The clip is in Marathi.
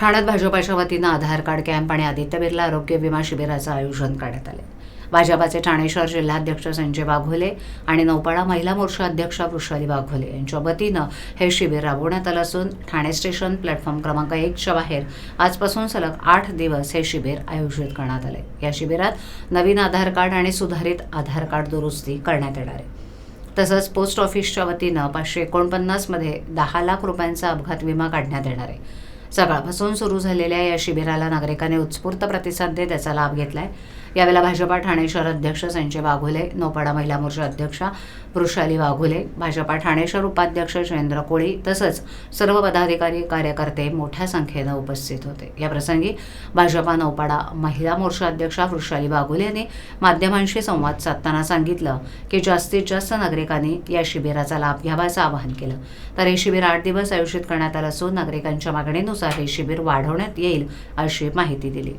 ठाण्यात भाजपाच्या वतीनं आधार कार्ड कॅम्प आणि आदित्य बिर्ला आरोग्य विमा शिबिराचं आयोजन करण्यात आले. भाजपाचे ठाणे शहर जिल्हाध्यक्ष संजय वाघोले आणि नौपाडा महिला मोर्चा अध्यक्षा वृषाली वाघोले यांच्या वतीनं हे शिबिर राबवण्यात आलं असून ठाणे स्टेशन प्लॅटफॉर्म क्रमांक एकच्या बाहेर आजपासून सलग आठ दिवस हे शिबिर आयोजित करण्यात आले. या शिबिरात नवीन आधार कार्ड आणि सुधारित आधार कार्ड दुरुस्ती करण्यात येणार आहे. तसंच पोस्ट ऑफिसच्या वतीनं पाचशे एकोणपन्नासमध्ये दहा लाख रुपयांचा अपघात विमा काढण्यात येणार आहे. सकाळपासून सुरू झालेल्या या शिबिराला नागरिकांनी उत्स्फूर्त प्रतिसाद देत त्याचा लाभ घेतलाय. यावेळेला भाजपा ठाणे शहर अध्यक्ष संजय वाघोले नौपाडा महिला मोर्चा अध्यक्षा वृषाली वाघोले भाजपा ठाणे शहर उपाध्यक्ष जयेंद्र कोळी तसंच सर्व पदाधिकारी कार्यकर्ते मोठ्या संख्येनं उपस्थित होते. याप्रसंगी भाजपा नौपाडा महिला मोर्चा अध्यक्षा वृषाली वाघुले यांनी माध्यमांशी संवाद साधताना सांगितलं की जास्तीत जास्त नागरिकांनी या शिबिराचा लाभ घ्यावा असं आवाहन केलं. तर हे शिबिर आठ दिवस आयोजित करण्यात आलं असून नागरिकांच्या मागणीनुसार हे शिबिर वाढवण्यात येईल अशी माहिती दिली.